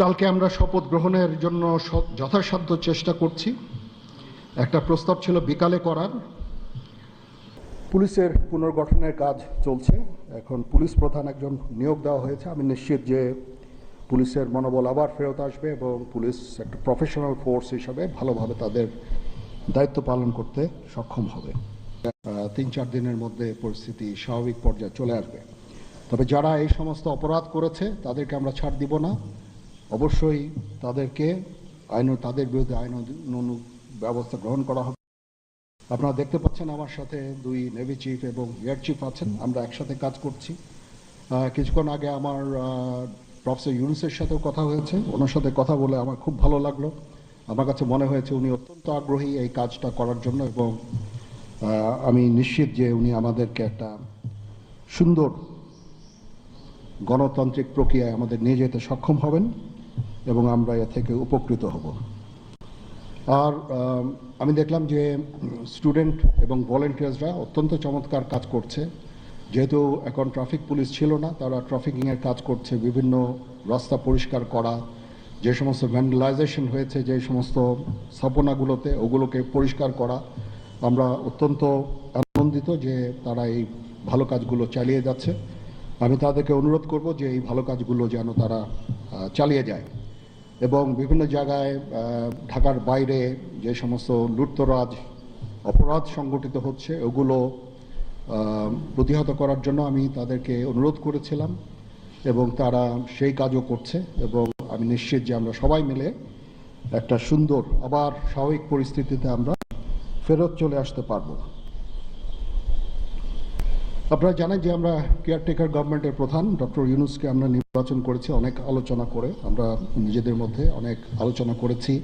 কালকে আমরা শপথ গ্রহণের জন্য যথাসাধ্য চেষ্টা করছি। একটা প্রস্তাব ছিল বিকালে করার। পুলিশের পুনর্গঠনের কাজ চলছে। এখন পুলিশ প্রধান একজন নিয়োগ দেওয়া হয়েছে। আমি নিশ্চিত যে পুলিশের মনোবল আবার ফেরত আসবে এবং পুলিশ একটা প্রফেশনাল ফোর্স হিসাবে ভালোভাবে তাদের দায়িত্ব পালন করতে সক্ষম হবে। তিন চার দিনের মধ্যে পরিস্থিতি স্বাভাবিক পর্যায়ে চলে আসবে। তবে যারা এই সমস্ত অপরাধ করেছে, তাদেরকে আমরা ছাড় দিব না। অবশ্যই তাদেরকে আইন, তাদের বিরুদ্ধে আইন ব্যবস্থা গ্রহণ করা হবে। আপনারা দেখতে পাচ্ছেন আমার সাথে দুই নেভি চিফ এবং এয়ার চিফ আছেন। আমরা একসাথে কাজ করছি। কিছুক্ষণ আগে আমার প্রফেসর ইউনুসের সাথেও কথা হয়েছে। ওনার সাথে কথা বলে আমার খুব ভালো লাগল। আমার কাছে মনে হয়েছে উনি অত্যন্ত আগ্রহী এই কাজটা করার জন্য এবং আমি নিশ্চিত যে উনি আমাদেরকে একটা সুন্দর গণতান্ত্রিক প্রক্রিয়ায় আমাদের নিয়ে যেতে সক্ষম হবেন। এবং আমরা এ থেকে উপকৃত হব। আর, আমি দেখলাম যে স্টুডেন্ট এবং ভলেন্টিয়ার্সরা অত্যন্ত চমৎকার কাজ করছে। যেহেতু এখন ট্রাফিক পুলিশ ছিল না, তারা ট্রাফিকিংয়ের কাজ করছে, বিভিন্ন রাস্তা পরিষ্কার করা, যে সমস্ত ভ্যান্ডালাইজেশন হয়েছে, যে সমস্ত স্থাপনাগুলোতে, ওগুলোকে পরিষ্কার করা। আমরা অত্যন্ত আনন্দিত যে তারা এই ভালো কাজগুলো চালিয়ে যাচ্ছে। আমি তাদেরকে অনুরোধ করব যে এই ভালো কাজগুলো যেন তারা চালিয়ে যায়। এবং বিভিন্ন জায়গায় ঢাকার বাইরে যে সমস্ত লুটতরাজ অপরাধ সংগঠিত হচ্ছে, ওগুলো প্রতিহত করার জন্য আমি তাদেরকে অনুরোধ করেছিলাম এবং তারা সেই কাজও করছে এবং আমি নিশ্চিত যে আমরা সবাই মিলে একটা সুন্দর, আবার স্বাভাবিক পরিস্থিতিতে আমরা ফেরত চলে আসতে পারব। আপনারা জানেন যে আমরা কেয়ারটেকার গভর্নমেন্টের প্রধান, ডক্টর ইউনুসকে আমরা নির্বাচন করেছি, অনেক আলোচনা করে, আমরা নিজেদের মধ্যে অনেক আলোচনা করেছি।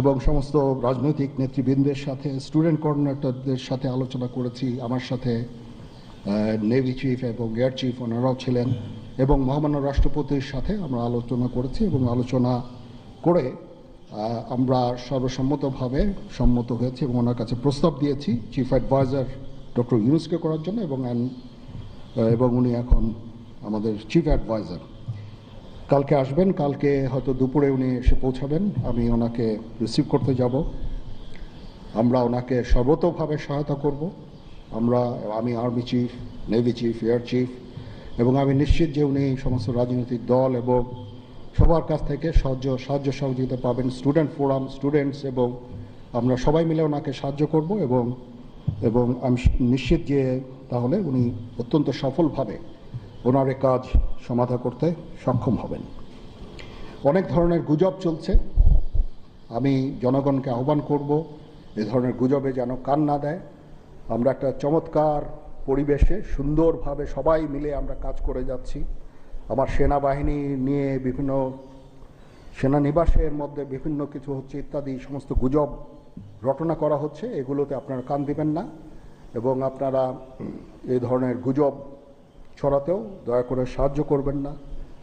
এবং সমস্ত রাজনৈতিক নেতৃবৃন্দের সাথে স্টুডেন্ট কোঅর্ডিনেটরদের সাথে আলোচনা করেছি, আমার সাথে নেভি চিফ এবং এয়ার চিফ ওনারাও ছিলেন এবং মহামান্য রাষ্ট্রপতির সাথে আমরা আলোচনা করেছি এবং আলোচনা করে আমরা সর্বসম্মতভাবে সম্মত হয়েছি এবং ওনার কাছে প্রস্তাব দিয়েছি চিফ অ্যাডভাইজার ডক্টর ইউনুসকে করার জন্য এবং এবং উনি এখন আমাদের চিফ অ্যাডভাইজার কালকে আসবেন, কালকে হয়তো দুপুরে উনি এসে পৌঁছাবেন, আমি ওনাকে রিসিভ করতে যাব। আমরা ওনাকে সর্বতোভাবে সহায়তা করব। আমরা, আমি army chief navy chief air chief এবং আমি নিশ্চিত যে উনি সমস্ত রাজনৈতিক দল এবং সবার কাছ থেকে সাহায্য সাহায্য সহযোগিতা পাবেন। স্টুডেন্ট ফোরাম স্টুডেন্টস এবং আমরা সবাই মিলে ওনাকে সাহায্য করব এবং এবং আমি নিশ্চিত যে তাহলে উনি অত্যন্ত সফলভাবে ওনার এ কাজ সমাধা করতে সক্ষম হবেন। অনেক ধরনের গুজব চলছে। আমি জনগণকে আহ্বান করব এ ধরনের গুজবে যেন কান না দেয়। আমরা একটা চমৎকার পরিবেশে সুন্দরভাবে সবাই মিলে আমরা কাজ করে যাচ্ছি। আমার সেনাবাহিনী নিয়ে বিভিন্ন সেনানিবাসের মধ্যে বিভিন্ন কিছু হচ্ছে ইত্যাদি, সমস্ত গুজব রটনা করা হচ্ছে, এগুলোতে আপনারা কান দিবেন না। এবং আপনারা এই ধরনের গুজব ছড়াতেও দয়া করে সাহায্য করবেন না।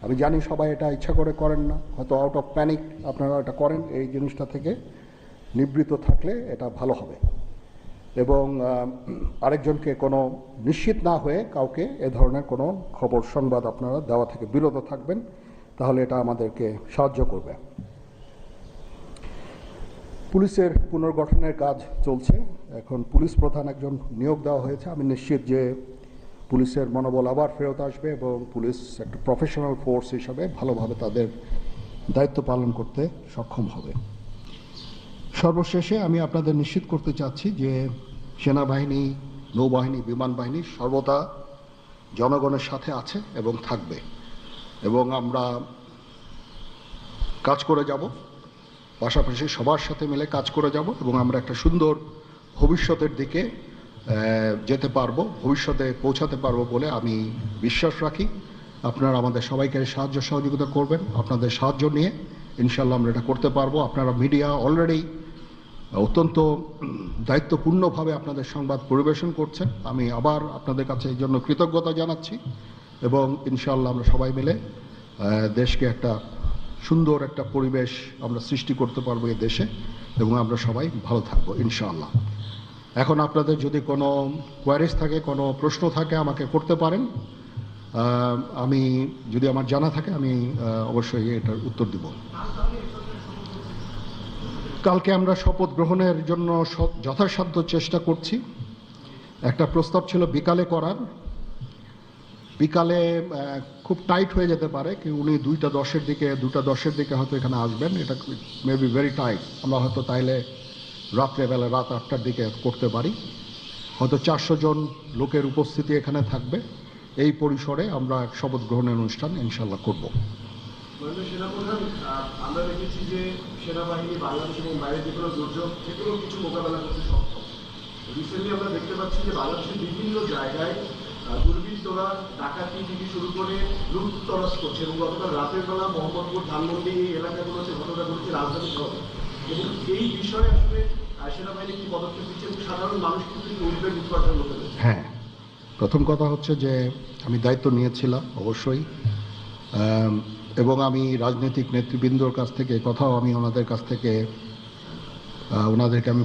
আমি জানি সবাই এটা ইচ্ছা করে করেন না, হয়তো আউট অফ প্যানিক আপনারা এটা করেন, এই জিনিসটা থেকে নিবৃত থাকলে এটা ভালো হবে। এবং আরেকজনকে কোনো নিশ্চিত না হয়ে কাউকে এ ধরনের কোনো খবর, সংবাদ আপনারা দেওয়া থেকে বিরত থাকবেন, তাহলে এটা আমাদেরকে সাহায্য করবে। পুলিশের পুনর্গঠনের কাজ চলছে। এখন পুলিশ প্রধান একজন নিয়োগ দেওয়া হয়েছে। আমি নিশ্চিত যে পুলিশের মনোবল আবার ফেরত আসবে এবং পুলিশ একটা প্রফেশনাল ফোর্স হিসাবে ভালোভাবে তাদের দায়িত্ব পালন করতে সক্ষম হবে। সর্বশেষে আমি আপনাদের নিশ্চিত করতে চাচ্ছি যে সেনাবাহিনী, নৌবাহিনী, বিমান বাহিনী সর্বদা জনগণের সাথে আছে এবং থাকবে। এবং আমরা কাজ করে যাব। পাশাপাশি সবার সাথে মিলে কাজ করে যাব এবং আমরা একটা সুন্দর ভবিষ্যতের দিকে যেতে পারব, ভবিষ্যতে পৌঁছাতে পারব বলে আমি বিশ্বাস রাখি। আপনারা আমাদের সবাইকে সাহায্য সহযোগিতা করবেন। আপনাদের সাহায্য নিয়ে ইনশাল্লাহ আমরা এটা করতে পারব। আপনারা মিডিয়া অলরেডি অত্যন্ত দায়িত্বপূর্ণভাবে আপনাদের সংবাদ পরিবেশন করছেন। আমি আবার আপনাদের কাছে এই জন্য কৃতজ্ঞতা জানাচ্ছি এবং ইনশাল্লাহ আমরা সবাই মিলে দেশকে একটা সুন্দর একটা পরিবেশ আমরা সৃষ্টি করতে পারব এই দেশে এবং আমরা সবাই ভালো থাকব, ইনশাআল্লাহ। এখন আপনাদের যদি কোনো কোয়ারিজ থাকে, কোনো প্রশ্ন থাকে, আমাকে করতে পারেন। আমি যদি আমার জানা থাকে, আমি অবশ্যই এটার উত্তর দিব। কালকে আমরা শপথ গ্রহণের জন্য যথাসাধ্য চেষ্টা করছি। একটা প্রস্তাব ছিল বিকালে করার। বিকালে খুব টাইট হয়ে যেতে পারে কি উনি দুইটা দশের দিকে, দুটা দশের দিকে হয়তো এখানে আসবেন, এটা মে বি ভেরি টাইট আমরা হয়তো তাইলে রাত্রেবেলা রাত আটটার দিকে করতে পারি। হয়তো চারশো জন লোকের উপস্থিতি এখানে থাকবে। এই পরিসরে আমরা শপথ গ্রহণের অনুষ্ঠান ইনশাল্লাহ করব। আমরা দেখেছি যে সেনাবাহিনী বাংলাদেশ এবং বাইরে যে কোনো দুর্যোগ থেকেও কিছু মোকাবেলা করতে সক্ষম। রিসেন্টলি আমরা দেখতে পাচ্ছি যে বাংলাদেশের বিভিন্ন জায়গায় ডাকাতি থেকে শুরু করে করছে এবং গতকাল রাতের বেলা মোহাম্মদপুর, ধানমন্ডি এই ঘটনা ঘটেছে রাজধানী শহরে। এবং এই বিষয়ে আসলে সেনাবাহিনী কি পদক্ষেপ সাধারণ মানুষ কিন্তু উদ্বেগ উৎপাদন হতে হ্যাঁ প্রথম কথা হচ্ছে যে আমি দায়িত্ব নিয়েছিলাম, অবশ্যই। এবং আমি রাজনৈতিক নেতৃবৃন্দর কাছ থেকে, কথাও আমি ওনাদের কাছ থেকে ওনাদেরকে আমি